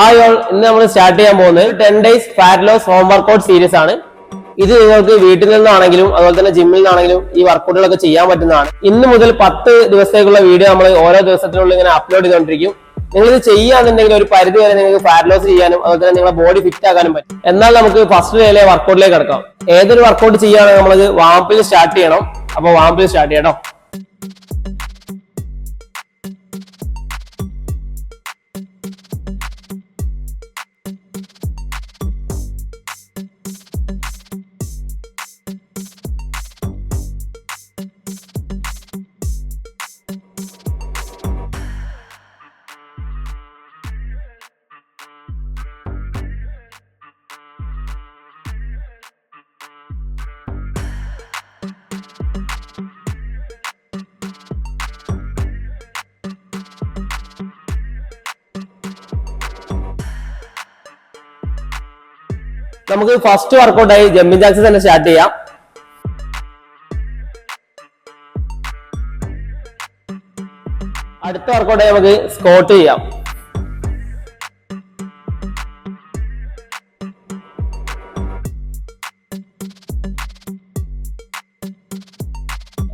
Hi all ഇന്ന് നമ്മൾ start ചെയ്യാൻ പോകുന്നത് ten days fat loss home workout series ആണ്. ഇത് നിങ്ങൾക്ക് വീട്ടിൽ നിന്നാണെങ്കിലും അതുപോലെ തന്നെ ജിമ്മിൽ നിന്നാണെങ്കിലും ഈ വർക്കൗട്ടുകളൊക്കെ ചെയ്യാൻ പറ്റുന്നതാണ്. ഇന്ന് മുതൽ പത്ത് ദിവസത്തേക്കുള്ള വീഡിയോ നമ്മൾ ഓരോ ദിവസത്തിനുള്ളിൽ ഇങ്ങനെ അപ്ലോഡ് ചെയ്തുകൊണ്ടിരിക്കും. നിങ്ങൾ ഇത് ചെയ്യാന്നുണ്ടെങ്കിൽ ഒരു പരിധി വരെ നിങ്ങൾക്ക് ഫാറ്റ് ലോസ് ചെയ്യാനും അതുപോലെ തന്നെ നിങ്ങളുടെ ബോഡി ഫിറ്റ് ആക്കാനും പറ്റും. എന്നാൽ നമുക്ക് ഫസ്റ്റ് ഡേയിലെ വർക്കൗട്ടിലേക്ക് കിടക്കാം. ഏതൊരു വർക്കൗട്ട് ചെയ്യുകയാണെങ്കിൽ നമ്മളത്? വാമ്പിൽ സ്റ്റാർട്ട് ചെയ്യണം. അപ്പൊ വാമ്പിൽ സ്റ്റാർട്ട് ചെയ്യണം നമുക്ക് ഫസ്റ്റ് വർക്കൗട്ടായി ജമ്പിങ് ജാക്സ് തന്നെ സ്റ്റാർട്ട് ചെയ്യാം. അടുത്ത വർക്കൗട്ട് നമുക്ക് സ്കോട്ട് ചെയ്യാം.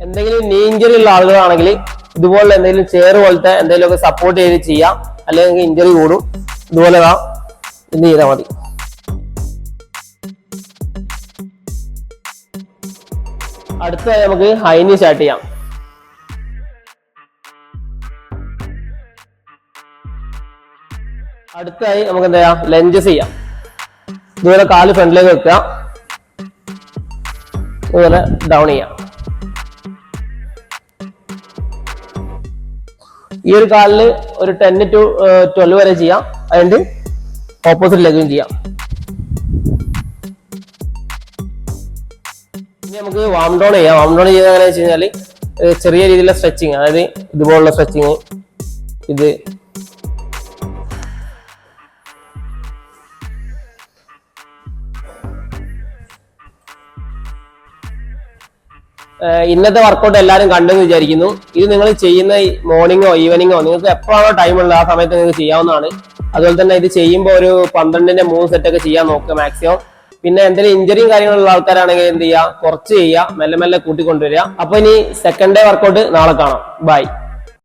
എന്തെങ്കിലും നീഞ്ചറി ഉള്ള ആളുകളാണെങ്കിൽ ഇതുപോലെ എന്തെങ്കിലും ചെയർ പോലത്തെ എന്തെങ്കിലുമൊക്കെ സപ്പോർട്ട് ചെയ്ത് ചെയ്യാം. അല്ലെങ്കിൽ ഇഞ്ചറി കൂടും. ഇതുപോലെ ഇത് ചെയ്താൽ മതി. അടുത്തതായി നമുക്ക് ഹൈനി സ്റ്റാർട്ട് ചെയ്യാം. അടുത്തതായി നമുക്ക് എന്താ ചെയ്യാം. ലഞ്ചസ് ചെയ്യാം ഇതുപോലെ കാൽ ഫ്രണ്ടിലേക്ക് വെക്കുക. ഇതുപോലെ ഡൗൺ ചെയ്യാം. ഈ ഒരു കാലിൽ ഒരു ടെൻ ടു ട്വൽവ് വരെ ചെയ്യാം. അതിന്റെ ഓപ്പോസിറ്റ് ലെഗും ചെയ്യാം. ഇനി നമുക്ക് വാം ഡൗൺ ചെയ്യാം. വാം ഡൗൺ ചെയ്യുന്നത് എങ്ങനെയാണെന്ന് വെച്ച് കഴിഞ്ഞാൽ ചെറിയ രീതിയിലുള്ള സ്ട്രെച്ചിങ് അതായത് ഇതുപോലുള്ള സ്ട്രെച്ചിങ് ഇത് ഇന്നത്തെ വർക്കൗട്ട് എല്ലാവരും കണ്ടെന്ന് വിചാരിക്കുന്നു. ഇത് നിങ്ങൾ ചെയ്യുന്ന മോർണിംഗോ ഈവനിങ്ങോ നിങ്ങൾക്ക് എപ്പോഴാണോ ടൈം ഉള്ളത് ആ സമയത്ത് നിങ്ങൾക്ക് ചെയ്യാവുന്നതാണ്. അതുപോലെ തന്നെ ഇത് ചെയ്യുമ്പോൾ ഒരു പന്ത്രണ്ടിന്റെ മൂന്ന് സെറ്റ് ഒക്കെ ചെയ്യാൻ നോക്കുക മാക്സിമം പിന്നെ എന്തെങ്കിലും ഇഞ്ചറിയും കാര്യങ്ങളുള്ള ആൾക്കാരാണെങ്കിൽ എന്ത് ചെയ്യുക? കുറച്ച് ചെയ്യുക മെല്ലെ മെല്ലെ കൂട്ടിക്കൊണ്ടുവരിക. അപ്പൊ ഇനി സെക്കൻഡ് ഡേ വർക്കൗട്ട് നാളെ കാണാം. ബൈ